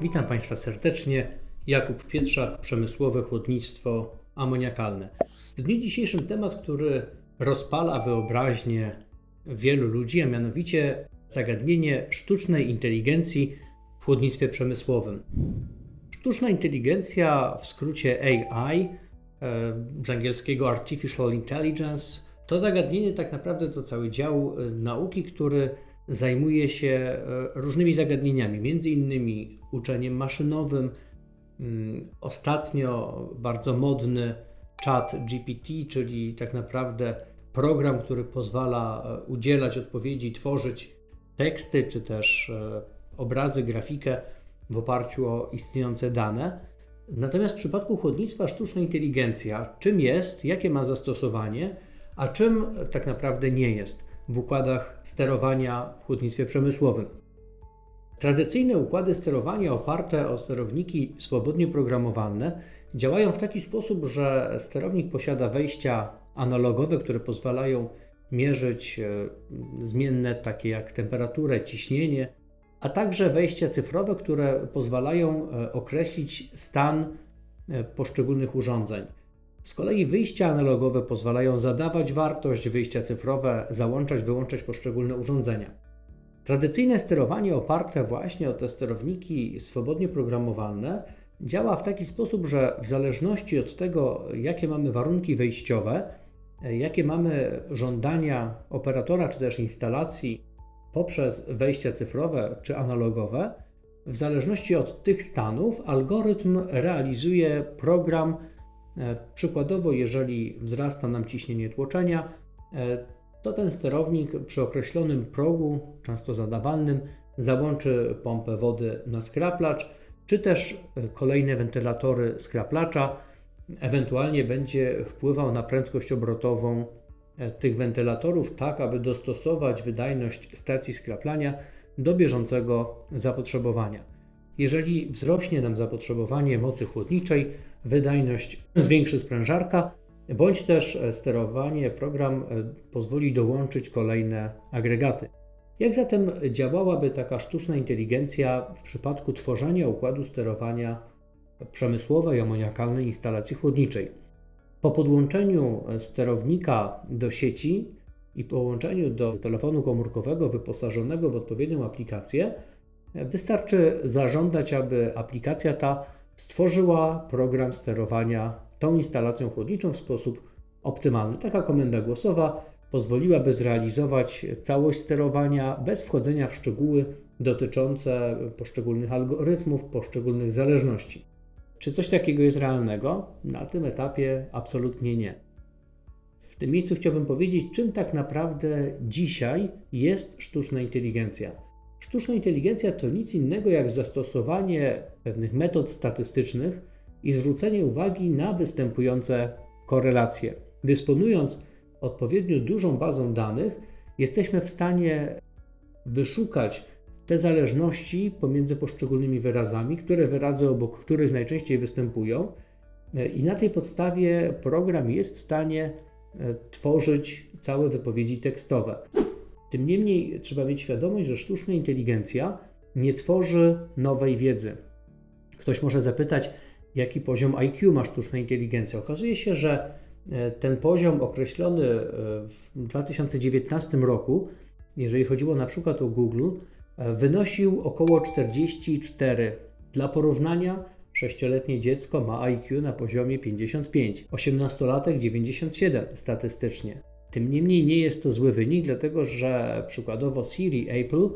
Witam Państwa serdecznie. Jakub Pietrzak, przemysłowe chłodnictwo amoniakalne. W dniu dzisiejszym temat, który rozpala wyobraźnię wielu ludzi, a mianowicie zagadnienie sztucznej inteligencji w chłodnictwie przemysłowym. Sztuczna inteligencja, w skrócie AI, e, z angielskiego Artificial Intelligence, to zagadnienie tak naprawdę to cały dział e, nauki, który zajmuje się e, różnymi zagadnieniami, między innymi uczeniem maszynowym. Mm, ostatnio bardzo modny chat GPT, czyli tak naprawdę program, który pozwala e, udzielać odpowiedzi, tworzyć teksty czy też e, obrazy, grafikę w oparciu o istniejące dane. Natomiast w przypadku chłodnictwa sztuczna inteligencja, czym jest, jakie ma zastosowanie, a czym tak naprawdę nie jest w układach sterowania w chłodnictwie przemysłowym. Tradycyjne układy sterowania oparte o sterowniki swobodnie programowalne działają w taki sposób, że sterownik posiada wejścia analogowe, które pozwalają mierzyć e, zmienne takie jak temperaturę, ciśnienie, a także wejścia cyfrowe, które pozwalają e, określić stan e, poszczególnych urządzeń. Z kolei wyjścia analogowe pozwalają zadawać wartość, wyjścia cyfrowe załączać, wyłączać poszczególne urządzenia. Tradycyjne sterowanie oparte właśnie o te sterowniki swobodnie programowalne działa w taki sposób, że w zależności od tego, jakie mamy warunki wejściowe, jakie mamy żądania operatora czy też instalacji poprzez wejścia cyfrowe czy analogowe, w zależności od tych stanów algorytm realizuje program przykładowo, jeżeli wzrasta nam ciśnienie tłoczenia, e, to ten sterownik przy określonym progu, często zadawalnym, załączy pompę wody na skraplacz, czy też e, kolejne wentylatory skraplacza, ewentualnie będzie wpływał na prędkość obrotową tych wentylatorów, tak aby dostosować wydajność stacji skraplania do bieżącego zapotrzebowania. Jeżeli wzrośnie nam zapotrzebowanie mocy chłodniczej, wydajność zwiększy sprężarka, bądź też sterowanie, program e, pozwoli dołączyć kolejne agregaty. Jak zatem działałaby taka sztuczna inteligencja w przypadku tworzenia układu sterowania przemysłowej amoniakalnej instalacji chłodniczej? Po podłączeniu sterownika do sieci i połączeniu do telefonu komórkowego wyposażonego w odpowiednią aplikację, Wystarczy zażądać, aby aplikacja ta stworzyła program sterowania tą instalacją chłodniczą w sposób optymalny. Taka komenda głosowa pozwoliłaby zrealizować całość sterowania bez wchodzenia w szczegóły dotyczące poszczególnych algorytmów, poszczególnych zależności. Czy coś takiego jest realnego? Na tym etapie absolutnie nie. W tym miejscu chciałbym powiedzieć, czym tak naprawdę dzisiaj jest sztuczna inteligencja. Sztuczna inteligencja to nic innego jak zastosowanie pewnych metod statystycznych i zwrócenie uwagi na występujące korelacje. Dysponując odpowiednio dużą bazą danych, jesteśmy w stanie wyszukać te zależności pomiędzy poszczególnymi wyrazami, które wyrazy obok których najczęściej występują, i na tej podstawie program jest w stanie e, tworzyć całe wypowiedzi tekstowe. Tym niemniej trzeba mieć świadomość, że sztuczna inteligencja nie tworzy nowej wiedzy. Ktoś może zapytać, jaki poziom IQ ma sztuczna inteligencja. Okazuje się, że e, ten poziom określony e, w 2019 roku, jeżeli chodziło na przykład o Google, e, wynosił około 44. Dla porównania, 6-letnie dziecko ma IQ na poziomie 55, 18-latek 97 statystycznie. Tym niemniej nie jest to zły wynik, dlatego że przykładowo Siri Apple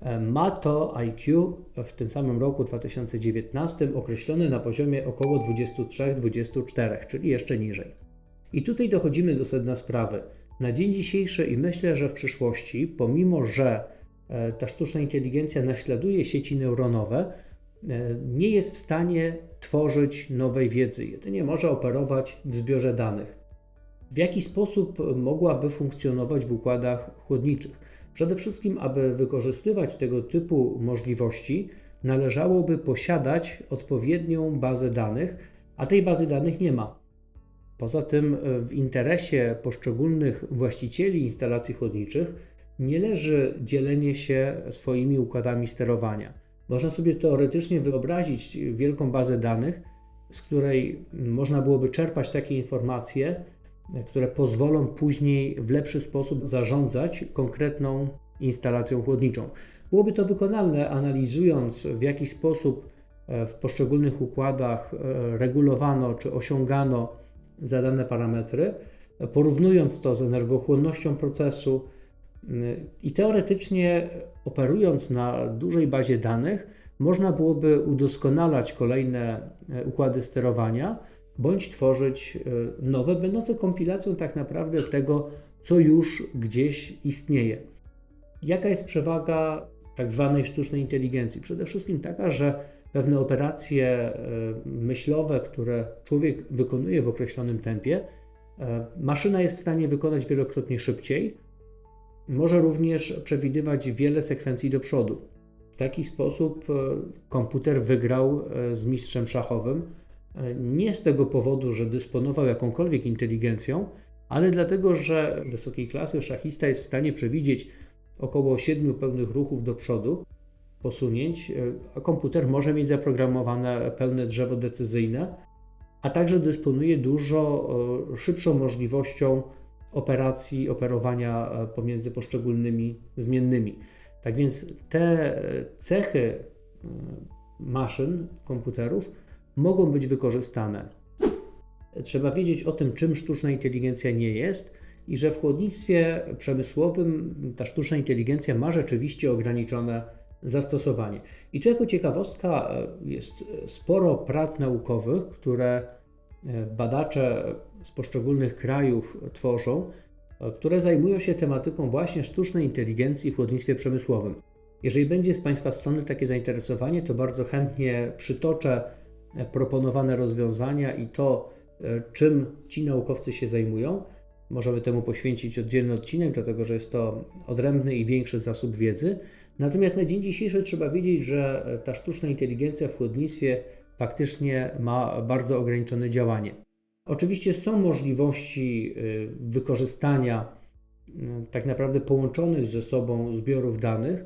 e, ma to IQ w tym samym roku 2019 określone na poziomie około 23-24, czyli jeszcze niżej. I tutaj dochodzimy do sedna sprawy. Na dzień dzisiejszy i myślę, że w przyszłości, pomimo że e, ta sztuczna inteligencja naśladuje sieci neuronowe, e, nie jest w stanie tworzyć nowej wiedzy, jedynie może operować w zbiorze danych. W jaki sposób mogłaby funkcjonować w układach chłodniczych? Przede wszystkim, aby wykorzystywać tego typu możliwości, należałoby posiadać odpowiednią bazę danych, a tej bazy danych nie ma. Poza tym, w interesie poszczególnych właścicieli instalacji chłodniczych nie leży dzielenie się swoimi układami sterowania. Można sobie teoretycznie wyobrazić wielką bazę danych, z której można byłoby czerpać takie informacje, które pozwolą później w lepszy sposób zarządzać konkretną instalacją chłodniczą. Byłoby to wykonalne, analizując w jaki sposób e, w poszczególnych układach e, regulowano czy osiągano zadane parametry, porównując to z energochłonnością procesu i teoretycznie operując na dużej bazie danych, można byłoby udoskonalać kolejne e, układy sterowania bądź tworzyć nowe, będące kompilacją tak naprawdę tego, co już gdzieś istnieje. Jaka jest przewaga tak zwanej sztucznej inteligencji? Przede wszystkim taka, że pewne operacje e, myślowe, które człowiek wykonuje w określonym tempie, e, maszyna jest w stanie wykonać wielokrotnie szybciej. Może również przewidywać wiele sekwencji do przodu. W taki sposób e, komputer wygrał z mistrzem szachowym. Nie z tego powodu, że dysponował jakąkolwiek inteligencją, ale dlatego, że wysokiej klasy szachista jest w stanie przewidzieć około 7 pełnych ruchów do przodu, posunięć, e, a komputer może mieć zaprogramowane pełne drzewo decyzyjne, a także dysponuje dużo e, szybszą możliwością operacji, operowania e, pomiędzy poszczególnymi zmiennymi. Tak więc te cechy maszyn, komputerów mogą być wykorzystane. Trzeba wiedzieć o tym, czym sztuczna inteligencja nie jest i że w chłodnictwie przemysłowym ta sztuczna inteligencja ma rzeczywiście ograniczone zastosowanie. I tu jako ciekawostka e, jest sporo prac naukowych, które e, badacze z poszczególnych krajów tworzą, e, które zajmują się tematyką właśnie sztucznej inteligencji w chłodnictwie przemysłowym. Jeżeli będzie z Państwa strony takie zainteresowanie, to bardzo chętnie przytoczę proponowane rozwiązania i to, czym ci naukowcy się zajmują. Możemy temu poświęcić oddzielny odcinek, dlatego że jest to odrębny i większy zasób wiedzy. Natomiast na dzień dzisiejszy trzeba wiedzieć, że ta sztuczna inteligencja w chłodnictwie faktycznie ma bardzo ograniczone działanie. Oczywiście są możliwości y, wykorzystania tak naprawdę połączonych ze sobą zbiorów danych.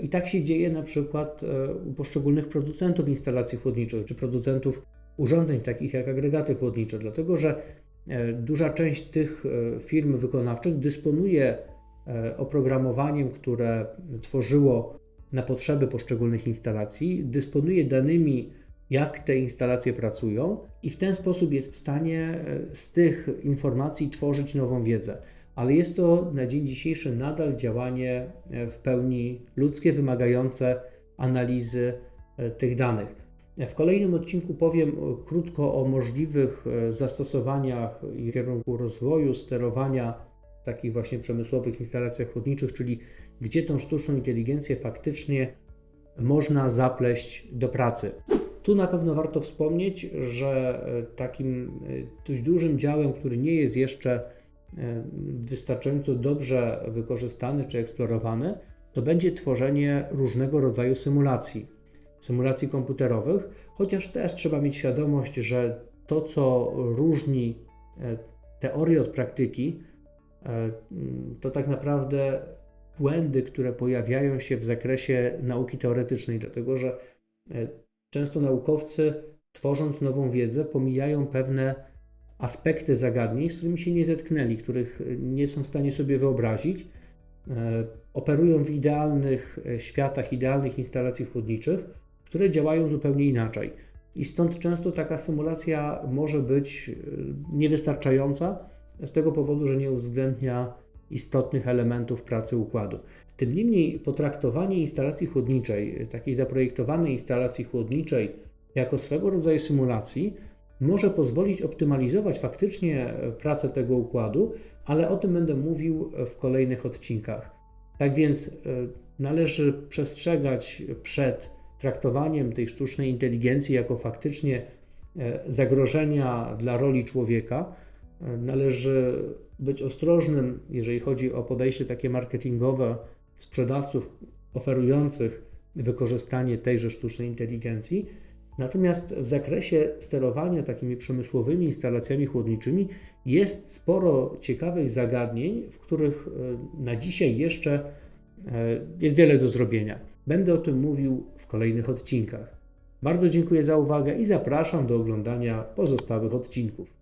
I tak się dzieje na przykład u poszczególnych producentów instalacji chłodniczych czy producentów urządzeń takich jak agregaty chłodnicze, dlatego że E, duża część tych e, firm wykonawczych dysponuje e, oprogramowaniem, które tworzyło na potrzeby poszczególnych instalacji, dysponuje danymi, jak te instalacje pracują, i w ten sposób jest w stanie z tych informacji tworzyć nową wiedzę. Ale jest to na dzień dzisiejszy nadal działanie w pełni ludzkie, wymagające analizy tych danych. W kolejnym odcinku powiem krótko o możliwych e, zastosowaniach i kierunku rozwoju, sterowania takich właśnie przemysłowych instalacjach chłodniczych, czyli gdzie tą sztuczną inteligencję faktycznie można zapleść do pracy. Tu na pewno warto wspomnieć, że e, takim e, dość dużym działem, który nie jest jeszcze wystarczająco dobrze wykorzystany czy eksplorowany, to będzie tworzenie różnego rodzaju symulacji. Symulacji komputerowych, chociaż też trzeba mieć świadomość, że to, co różni e, teorię od praktyki, e, to tak naprawdę błędy, które pojawiają się w zakresie nauki teoretycznej, dlatego że e, często naukowcy, tworząc nową wiedzę, pomijają pewne aspekty zagadnień, z którymi się nie zetknęli, których nie są w stanie sobie wyobrazić. Operują w idealnych światach, idealnych instalacji chłodniczych, które działają zupełnie inaczej. I stąd często taka symulacja może być e, niewystarczająca z tego powodu, że nie uwzględnia istotnych elementów pracy układu. Tym niemniej potraktowanie instalacji chłodniczej, takiej zaprojektowanej instalacji chłodniczej, jako swego rodzaju symulacji, może pozwolić optymalizować faktycznie pracę tego układu, ale o tym będę mówił w kolejnych odcinkach. Tak więc e, należy przestrzegać przed traktowaniem tej sztucznej inteligencji jako faktycznie e, zagrożenia dla roli człowieka, e, należy być ostrożnym, jeżeli chodzi o podejście takie marketingowe sprzedawców oferujących wykorzystanie tejże sztucznej inteligencji. Natomiast w zakresie sterowania takimi przemysłowymi instalacjami chłodniczymi jest sporo ciekawych zagadnień, w których e, na dzisiaj jeszcze jest wiele do zrobienia. Będę o tym mówił w kolejnych odcinkach. Bardzo dziękuję za uwagę i zapraszam do oglądania pozostałych odcinków.